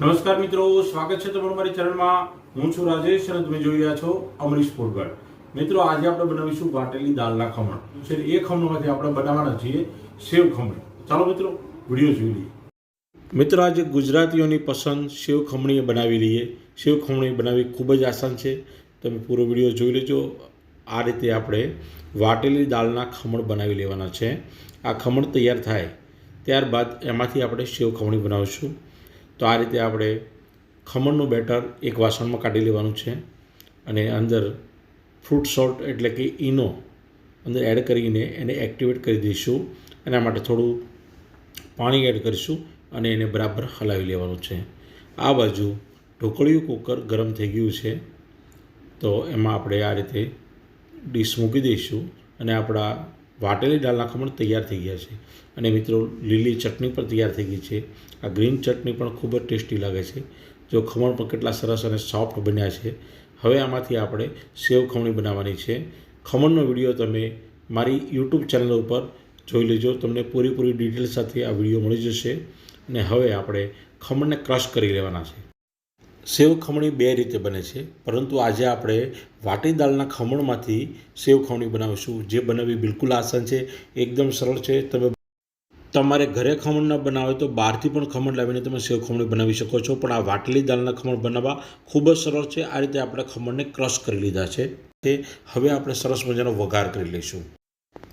નમસ્કાર મિત્રો, સ્વાગત છે તમારું મારી ચેનલમાં. હું છું રાજેશ અને તમે જોઈ રહ્યા છો અમરીશ ફૂડગઢ મિત્રો, આજે આપણે બનાવીશું વાટેલી દાળના ખમણ. છે એ ખમણમાંથી આપણે બનાવવાના છીએ સેવ ખમણ. ચાલો મિત્રો, વીડિયો જોઈ લઈએ. મિત્રો, આજે ગુજરાતીઓની પસંદ સેવ ખમણી બનાવી લઈએ. સેવ ખમણી બનાવવી ખૂબ જ આસાન છે. તમે પૂરો વીડિયો જોઈ લેજો. આ રીતે આપણે વાટેલી દાળના ખમણ બનાવી લેવાના છે. આ ખમણ તૈયાર થાય ત્યારબાદ એમાંથી આપણે સેવ ખમણી બનાવીશું. તો આ રીતે આપણે ખમણનું બેટર એક વાસણમાં કાઢી લેવાનું છે અને અંદર ફ્રૂટ સોલ્ટ એટલે કે ઈનો અંદર એડ કરીને એને એક્ટિવેટ કરી દઈશું. એના માટે થોડું પાણી એડ કરીશું અને એને બરાબર હલાવી લેવાનું છે. આ બાજુ ઢોકળિયું કુકર ગરમ થઈ ગયું છે. તો એમાં આપણે આ રીતે ડીશ મૂકી દઈશું અને આપણા વાટેલી દાળના ખમણ તૈયાર થઈ ગયા છે. અને મિત્રો, લીલી ચટણી પણ તૈયાર થઈ ગઈ છે. આ ગ્રીન ચટણી પણ ખૂબ જ ટેસ્ટી લાગે છે. જો ખમણ પણ કેટલા સરસ અને સોફ્ટ બન્યા છે. હવે આમાંથી આપણે સેવ ખમણી બનાવવાની છે. ખમણનો વીડિયો તમે મારી યુટ્યુબ ચેનલ ઉપર જોઈ લેજો. તમને પૂરેપૂરી ડિટેલ સાથે આ વીડિયો મળી જશે. અને હવે આપણે ખમણને ક્રશ કરી લેવાના છે. સેવ ખમણી બે રીતે બને છે. પરંતુ આજે આપણે વાટી દાળના ખમણમાંથી સેવ ખમણી બનાવીશું. જે બનાવવી બિલકુલ આસાન છે, એકદમ સરળ છે. તમે તમારે ઘરે ખમણ ન બનાવે તો બહારથી પણ ખમણ લાવીને તમે સેવ ખમણી બનાવી શકો છો. પણ આ વાટલી દાળના ખમણ બનાવવા ખૂબ જ સરળ છે. આ રીતે આપણે ખમણને ક્રશ કરી લીધા છે. તે હવે આપણે સરસ મજાનો વઘાર કરી લઈશું.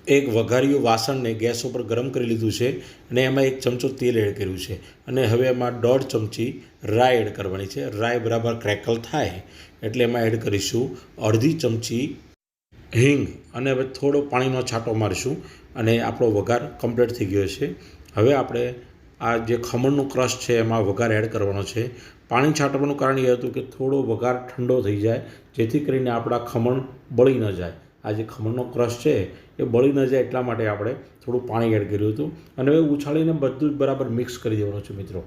એક વઘાર્યું વાસણને ગેસ ઉપર ગરમ કરી લીધું છે અને એમાં એક ચમચો તેલ એડ કર્યું છે. અને હવે એમાં દોઢ ચમચી રાઈ એડ કરવાની છે. રાઈ બરાબર ક્રેકલ થાય એટલે એમાં એડ કરીશું અડધી ચમચી હિંગ અને હવે થોડો પાણીનો છાંટો મારીશું અને આપણો વઘાર કમ્પ્લીટ થઈ ગયો છે. હવે આપણે આ જે ખમણનું ક્રશ છે એમાં વઘાર એડ કરવાનો છે. પાણી છાંટવાનું કારણ એ હતું કે થોડો વઘાર ઠંડો થઈ જાય, જેથી કરીને આપણા ખમણ બળી ન જાય. આ જે ખમણનો ક્રશ છે, એ બળી ન જાય એટલા માટે આપણે થોડું પાણી એડ કર્યું હતું અને હવે ઉછાળીને બધું જ બરાબર મિક્સ કરી દેવાનું છે મિત્રો.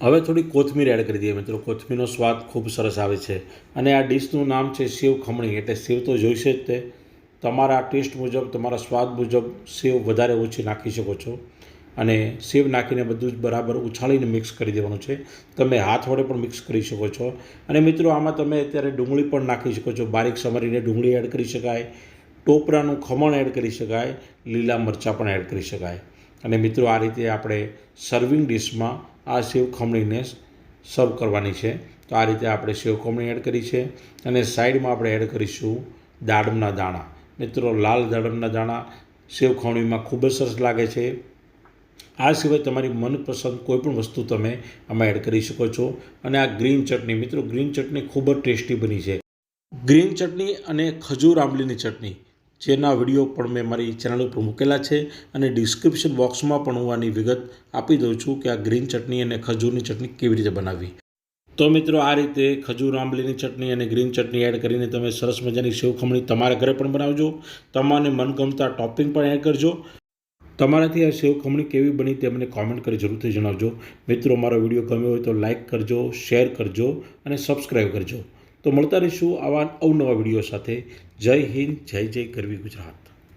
હવે થોડી કોથમીર એડ કરી દઈએ મિત્રો. કોથમીરનો સ્વાદ ખૂબ સરસ આવે છે અને આ ડીશનું નામ છે સેવ ખમણી. એટલે સેવ તો જોઈશે જ તે. તમારા ટેસ્ટ મુજબ, તમારા સ્વાદ મુજબ સેવ વધારે ઓછી નાખી શકો છો. અને સેવ નાખીને બધું જ બરાબર ઉછાળીને મિક્સ કરી દેવાનું છે. તમે હાથ વડે પણ મિક્સ કરી શકો છો. અને મિત્રો, આમાં તમે અત્યારે ડુંગળી પણ નાખી શકો છો. બારીક સમારીને ડુંગળી એડ કરી શકાય. ટોપરાનું ખમણ એડ કરી શકાય. લીલા મરચાં પણ એડ કરી શકાય. અને મિત્રો, આ રીતે આપણે સર્વિંગ ડિશમાં આ સેવ ખમણીને સર્વ કરવાની છે. તો આ રીતે આપણે સેવ ખમણી એડ કરી છે. અને સાઈડમાં આપણે એડ કરીશું દાડમના દાણા. મિત્રો, લાલ દાડમના દાણા સેવ ખમણીમાં ખૂબ જ સરસ લાગે છે. આ સિવાય તમારી મનપસંદ કોઈપણ વસ્તુ તમે આમાં એડ કરી શકો છો. અને આ ગ્રીન ચટણી, મિત્રો, ગ્રીન ચટણી ખૂબ જ ટેસ્ટી બની છે. ગ્રીન ચટણી અને ખજૂર આંબલીની ચટણી, જેના વીડિયો પણ મેં મારી ચેનલ ઉપર મૂકેલા છે અને ડિસ્ક્રિપ્શન બોક્સમાં પણ હું આની વિગત આપી દઉં છું કે આ ગ્રીન ચટણી અને ખજૂરની ચટણી કેવી રીતે બનાવવી. તો મિત્રો, આ રીતે ખજૂર આંબલીની ચટણી અને ગ્રીન ચટણી એડ કરીને તમે સરસ મજાની સેવ ખમણી તમારા ઘરે પણ બનાવજો. તમારે મનગમતા ટોપિંગ પણ એડ કરજો. તમારાથી આ સેવ ખમણી કેવી બની તે મને કોમેન્ટ કરી જરૂરથી જણાવજો. મિત્રો, મારો વીડિયો ગમ્યો હોય તો લાઇક કરજો શેર કરજો અને સબસ્ક્રાઈબ કરજો. તો મળતા રહીશું આવા અવનવા વીડિયો સાથે. જય હિન્દ, જય જય કરવી ગુજરાત.